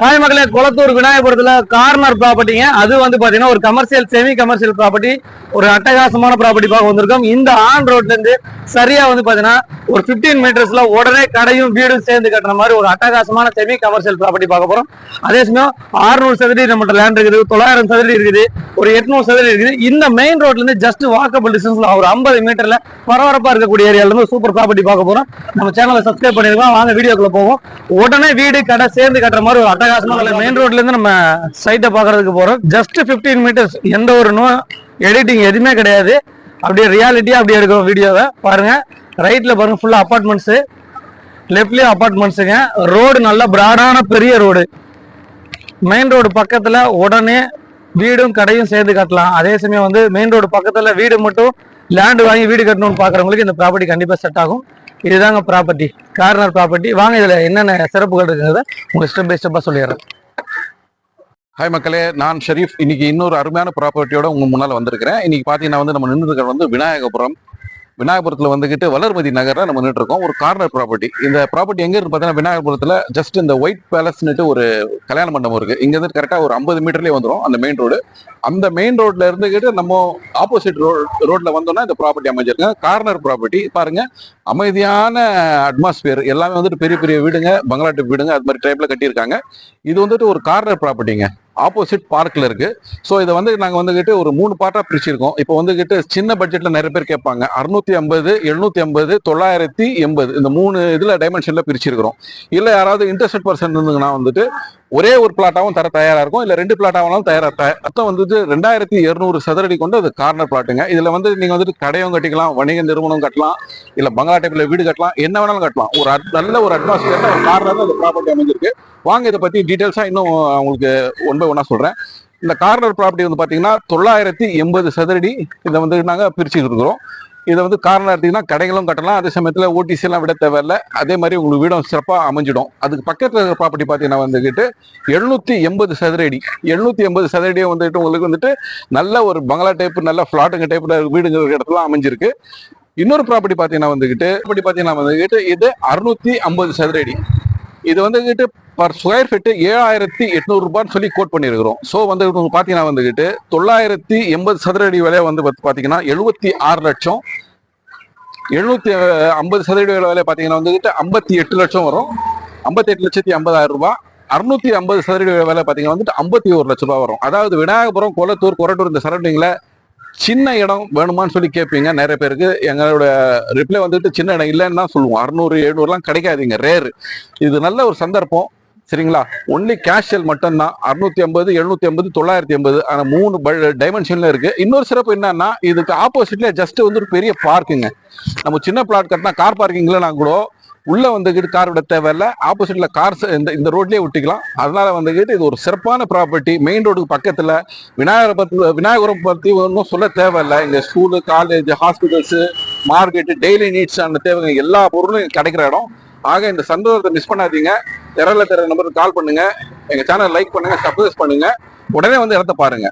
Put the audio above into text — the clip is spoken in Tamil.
ஹாய் குளத்தூர் விநாயகபுரத்துல கார்னர் ப்ராப்பர்ட்டிங்க அது வந்து பாத்தீங்கன்னா ஒரு கமர்ஷியல் செமி கமர்ஷியல் ப்ராப்பர்ட்டி ஒரு அட்டகாசமான ப்ராப்பர்ட்டி பார்க்க வந்திருக்கோம். இந்த ஆன் ரோட்ல இருந்து சரியா வந்து பாத்தீங்கன்னா ஒரு 15 மீட்டர்ஸ்ல உடனே கடையும் வீடும் சேர்ந்து கட்டுற மாதிரி ஒரு அட்டகாசமான செமி கமர்ஷியல் ப்ராப்பர்ட்டி பார்க்க போறோம். அதே சமயம் 600 சதுரடி நம்மகிட்ட லேண்ட் இருக்குது தொள்ளாயிரம் சதுரடி இருக்குது ஒரு 800 சதுரடி இருக்குது. இந்த மெயின் ரோட்ல இருந்து ஜஸ்ட் வாக்கபிள் டிஸ்டன்ஸ்ல ஒரு 50 மீட்டர்ல பரபரப்பா இருக்கக்கூடிய ஏரியால இருந்து சூப்பர் ப்ராப்பர்ட்டி பார்க்க போறோம். நம்ம சேனலை சப்ஸ்கிரைப் பண்ணிருக்கோம். வாங்க வீடியோக்குள்ள போவோம். உடனே வீடு கடை சேர்ந்து கட்டுற மாதிரி ஒரு அட்டகாசமான மெயின் ரோட்ல இருந்து நம்ம சைட்டை பாக்குறதுக்கு போறோம். ஜஸ்ட் 15 மீட்டர்ஸ் எந்த ஒரு நோ எடிட்டிங் எதுவுமே கிடையாது. அப்படியே ரியாலிட்டியா அப்படியே இருக்கும் வீடியோவை. பாருங்க. ரைட்ல பாருங்க ஃபுல்லா அப்பார்ட்மெண்ட்ஸ் லெஃப்ட்லயும் அபார்ட்மெண்ட்ஸுங்க ரோடு நல்லா பிராடான பெரிய ரோடு மெயின் ரோடு பக்கத்துல உடனே வீடும் கடையும் சேர்ந்து கட்டலாம். அதே சமயம் வந்து மெயின் ரோடு பக்கத்துல வீடு மட்டும் லேண்டு வாங்கி வீடு கட்டணும்னு பாக்குறவங்களுக்கு இந்த ப்ராப்பர்ட்டி கண்டிப்பா செட் ஆகும். இதுதாங்க ப்ராப்பர்ட்டி கார்னர் ப்ராப்பர்ட்டி வாங்க இதுல என்னென்ன சிறப்புகள் இருக்குங்கிறத உங்களுக்கு ஸ்டெப் பை ஸ்டெப்பாக சொல்லிடுறேன். ஹாய் மக்களே நான் ஷெரீஃப். இன்னைக்கு இன்னொரு அருமையான ப்ராப்பர்ட்டியோட உங்க முன்னால் வந்திருக்கிறேன். இன்னைக்கு பாத்தீங்கன்னா வந்து நம்ம நின்று வந்து விநாயகபுரம். விநாயகபுரத்தில் வந்துக்கிட்டு வளர்மதி நகரில் நம்ம நின்று இருக்கோம் ஒரு கார்னர் ப்ராப்பர்ட்டி இந்த ப்ராப்பர்ட்டி எங்கே இருக்கு பார்த்தீங்கன்னா விநாயகபுரத்தில் ஜஸ்ட் இந்த ஒயிட் பேலஸ்னுட்டு ஒரு கல்யாண மண்டபம் இருக்குது இங்கேருந்து கரெக்டாக ஒரு ஐம்பது மீட்டர்லேயே வந்துடும் அந்த மெயின் ரோடு அந்த மெயின் ரோட்ல இருந்துகிட்டு நம்ம ஆப்போசிட் ரோட் ரோட்ல வந்தோம்னா இந்த ப்ராப்பர்ட்டி அமைஞ்சிருக்கு கார்னர் ப்ராப்பர்ட்டி பாருங்க. அமைதியான அட்மாஸ்பியர் எல்லாமே வந்துட்டு பெரிய பெரிய வீடுங்க பங்களாட்டு வீடுங்க அது மாதிரி டைப்ல கட்டியிருக்காங்க. இது வந்துட்டு ஒரு கார்னர் ப்ராப்பர்ட்டிங்க ஆப்போசிட் பார்க்கில் இருக்குது ஸோ இதை வந்து நாங்கள் வந்துக்கிட்டு ஒரு மூணு பார்ட்டாக பிரிச்சிருக்கோம். இப்போ வந்துக்கிட்டு சின்ன பட்ஜெட்டில் நிறைய பேர் கேட்பாங்க. அறுநூத்தி ஐம்பது எழுநூத்தி ஐம்பது தொள்ளாயிரத்தி எண்பது. இந்த மூணு இதில் டைமென்ஷனில் பிரிச்சிருக்கிறோம். இல்லை யாராவது இன்ட்ரெஸ்ட் பர்சன் இருந்துங்கன்னா வந்துட்டு ஒரே ஒரு பிளாட்டாவும் தர தயாராக இருக்கும். இல்லை ரெண்டு பிளாட்டாவும் தயாராக த- மொத்தம் வந்துட்டு ரெண்டாயிரத்தி இரநூறு சதுரடி கொண்டு அது கார்னர் பிளாட்டுங்க இதில் வந்து நீங்கள் வந்துட்டு கடையும் கட்டிக்கலாம் வணிக நிறுவனம் கட்டலாம் இல்லை பங்களா டைப்பில் வீடு கட்டலாம் என்ன வேணாலும் கட்டலாம். ஒரு அட்- நல்ல ஒரு அட்மாஸ்பியரில் ஒரு கார்னர் அந்த ப்ராப்பர்ட்டி அமைஞ்சிருக்கு. வாங்க இதை பற்றி டீட்டெயில்ஸாக இன்னும் உங்களுக்கு ஒன்பது பை ஒன்னா சொல்றேன். இந்த கார்னர் ப்ராப்பர்ட்டி வந்து பாத்தீங்கன்னா தொள்ளாயிரத்தி எண்பது சதுரடி இதை வந்து நாங்க பிரிச்சுட்டு இருக்கிறோம். இதை வந்து காரணம் எடுத்தீங்கன்னா கடைகளும் கட்டலாம். அதே சமயத்தில் ஓடிசி எல்லாம் விட தேவையில்ல. அதே மாதிரி உங்களுக்கு வீடும் சிறப்பா அமைஞ்சிடும். அதுக்கு பக்கத்துல இருக்கிற ப்ராப்பர்ட்டி பார்த்தீங்கன்னா வந்துக்கிட்டு எழுநூத்தி எண்பது சதுரடி. எழுநூத்தி எண்பது சதுரடியே வந்துட்டு உங்களுக்கு வந்துட்டு நல்ல ஒரு பங்களா டைப் நல்ல ஃப்ளாட்டுங்க டைப்ல வீடுங்க இடத்துல அமைஞ்சிருக்கு. இன்னொரு ப்ராப்பர்ட்டி பார்த்தீங்கன்னா வந்துக்கிட்டு ப்ராப்பர்ட்டி பார்த்தீங்கன்னா வந்துக்கிட்டு இது அறுநூற்றி ஐம்பது சதுரடி. இது வந்துகிட்டு பர் ஸ்கொயர் ஃபீட்டு ஏழாயிரத்தி எட்நூறு ரூபான்னு சொல்லி கோட் பண்ணியிருக்கிறோம். ஸோ வந்து பார்த்தீங்கன்னா வந்துகிட்டு தொள்ளாயிரத்தி எண்பது சதுர அடி விலை வந்து பார்த்தீங்கன்னா எழுபத்தி ஆறு லட்சம். எழுநூத்தி ஐம்பது சதுர அடி விலை பார்த்தீங்கன்னா வந்துகிட்டு ஐம்பத்தி எட்டு லட்சம் வரும். ஐம்பத்தி எட்டு லட்சத்தி ஐம்பதாயிரம் ரூபாய் அறுநூத்தி ஐம்பது சதுர அடி விலை பார்த்தீங்கன்னா வந்துட்டு ஐம்பத்தி ஒரு லட்ச ரூபா வரும். அதாவது விநாயகபுரம் கொளத்தூர் கொரட்டூர் இந்த சரௌண்டிங்கில் சின்ன இடம் வேணுமான்னு சொல்லி கேட்பீங்க நிறைய பேருக்கு எங்களோட ரிப்ளை வந்துட்டு சின்ன இடம் இல்லைன்னு தான் சொல்லுவோம். அறுநூறு எழுநூறுலாம் கிடைக்காதீங்க. ரேரு இது நல்ல ஒரு சந்தர்ப்பம். சரிங்களா? ஒன்லி கேஷியல் மட்டும்தான். அறுநூத்தி ஐம்பது எழுநூத்தி ஐம்பது தொள்ளாயிரத்தி ஐம்பது. ஆனால் மூணு டைமென்ஷன்ல இருக்கு. இன்னொரு சிறப்பு என்னன்னா இதுக்கு ஆப்போசிட்ல ஜஸ்ட் வந்து ஒரு பெரிய பார்க்குங்க நம்ம சின்ன பிளாட் கட்டினா கார் பார்க்கிங்ல நான் கூட உள்ள வந்துக்கிட்டு கார் விட தேவையில்ல. ஆப்போசிட்ல கார் இந்த இந்த ரோட்லயே விட்டுக்கலாம் அதனால வந்துக்கிட்டு இது ஒரு சிறப்பான ப்ராப்பர்ட்டி மெயின் ரோடுக்கு பக்கத்துல விநாயகர் பத்தி விநாயகரம் பத்தி ஒன்றும் சொல்ல தேவையில்ல. இங்க school college hospitals market daily needs அந்த தேவைங்க எல்லா பொருளும் கிடைக்கிற இடம். ஆக இந்த சந்தோஷத்தை மிஸ் பண்ணாதீங்க. திறல தெர நம்பருக்கு கால் பண்ணுங்க. எங்க சேனல் லைக் பண்ணுங்க சப்ஸ்கிரைப் பண்ணுங்க. உடனே வந்து இடத்த பாருங்க.